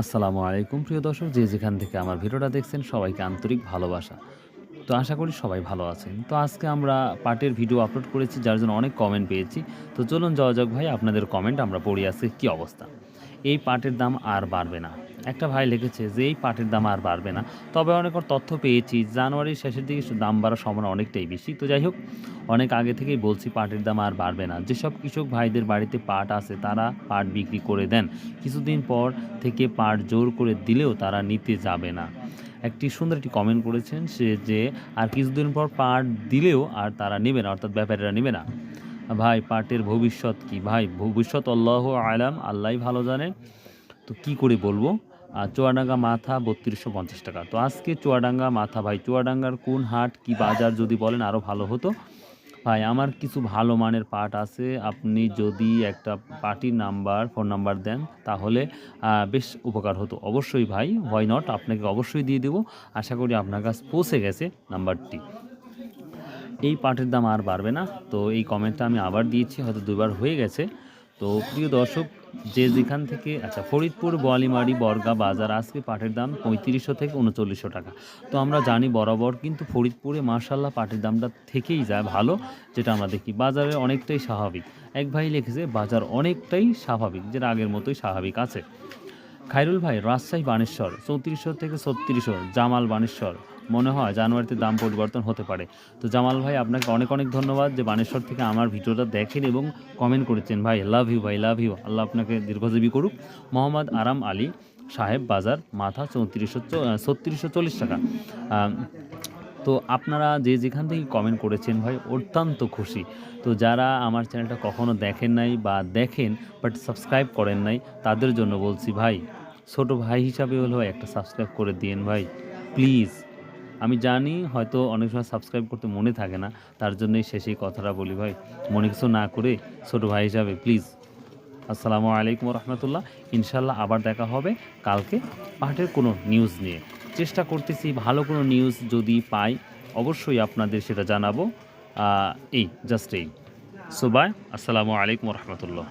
আসসালামু আলাইকুম, প্রিয় দর্শক। যে যেখান থেকে আমার ভিডিওটা দেখছেন, সবাইকে আন্তরিক ভালোবাসা। তো আশা করি সবাই ভালো আছেন। তো আজকে আমরা পাটের ভিডিও আপলোড করেছি, যার জন্য অনেক কমেন্ট পেয়েছি। তো চলুন যাওয়া যাক ভাই, আপনাদের কমেন্ট আমরা পড়ি আজকে কী অবস্থা। এই পাটের দাম আর বাড়বে না। একটা ভাই লিখেছে যে, এই পাটের দাম আর বাড়বে না। তবে অনেক তথ্য পেয়েছি। জানুয়ারির শেষের দিকে দাম বাড়ার সম্ভাবনা অনেকটাই বেশি। তো যাই হোক, অনেক আগে থেকেই বলছি পাটের দাম আর বাড়বে না। যেসব কৃষক ভাইদের বাড়িতে পাট আছে, তারা পাট বিক্রি করে দেন। কিছুদিন পর থেকে পাট জোর করে দিলেও তারা নিতে যাবে না। একটি সুন্দর একটি কমেন্ট করেছেন সে যে, আর কিছুদিন পর পাট দিলেও আর তারা নেবে না, অর্থাৎ ব্যাপারীরা নেবে না। ভাই, পাটের ভবিষ্যৎ কি? ভাই, ভবিষ্যৎ আল্লাহ আলাম আল্লাহ ভালো জানে। তো কি করে বলব? আর চুয়াডাঙ্গা মাথা বত্রিশশো পঞ্চাশ টাকা। তো আজকে চুয়াডাঙ্গা মাথা ভাই, চুয়াডাঙ্গার কোন হাট কি বাজার যদি বলেন আরও ভালো হতো? ভাই, আমার কিছু ভালো মানের পাট আছে। আপনি যদি একটা পার্টির নাম্বার, ফোন নাম্বার দেন, তাহলে বেশ উপকার হতো। অবশ্যই ভাই হোয়াই নট আপনাকে অবশ্যই দিয়ে দেবো। আশা করি আপনার কাছে পৌঁছে গেছে নাম্বারটি। এই পাটের দাম আর বাড়বে না। তো এই কমেন্টটা আমি আবার দিয়েছি, হয়তো দুবার হয়ে গেছে। তো প্রিয় দর্শক যে যেখান থেকে আচ্ছা ফরিদপুর, বোয়ালিমারি, বর্গা বাজার, আজকে পাটের দাম পঁয়ত্রিশশো থেকে উনচল্লিশশো টাকা। তো আমরা জানি বরাবর কিন্তু ফরিদপুরে মার্শাল্লাহ পাটের দামটা থেকেই যায় ভালো, যেটা আমরা দেখি। বাজারে অনেকটাই স্বাভাবিক। এক ভাই লিখেছে, বাজার অনেকটাই স্বাভাবিক, যেটা আগের মতোই স্বাভাবিক আছে। খাইরুল ভাই, রাজশাহী বানেশ্বর, চৌত্রিশশো থেকে ছত্রিশশো, জামাল বানেশ্বর। মনে হয় জানুয়ারিতে দাম পরিবর্তন হতে পারে। তো জামাল ভাই, আপনাকে অনেক অনেক ধন্যবাদ যে বানেশ্বর থেকে আমার ভিডিওটা দেখেন এবং কমেন্ট করেছেন। ভাই লাভ ইউ ভাই লাভ ইউ আল্লাহ আপনাকে দীর্ঘজীবী করুক। মোহাম্মদ আরাম আলী সাহেব বাজার, মাথা চৌত্রিশশো ছত্রিশশো চল্লিশ টাকা। তো আপনারা যে যেখান থেকে কমেন্ট করেছেন ভাই, অত্যন্ত খুশি। তো যারা আমার চ্যানেলটা কখনো দেখেন নাই বা দেখেন বাট সাবস্ক্রাইব করেন নাই, তাদের জন্য বলছি ভাই, ছোট ভাই হিসাবে হলেও একটা সাবস্ক্রাইব করে দিন ভাই। প্লিজ আমি জানি হয়তো অনেক সময় সাবস্ক্রাইব করতে মনে থাকে না, তার জন্যই শেষে কথাটা বলি ভাই। মনে কিছু না করে ছোট ভাই হিসাবে প্লিজ আসসালামু আলাইকুম রহমতুল্লাহ ইনশাল্লাহ আবার দেখা হবে কালকে পাটের কোনো নিউজ নিয়ে। চেষ্টা করতেছি ভালো কোনো নিউজ যদি পাই, অবশ্যই আপনাদের সেটা জানাব। এই জাস্ট এই। সো বাই আসসালামু আলাইকুম রহমতুল্লাহ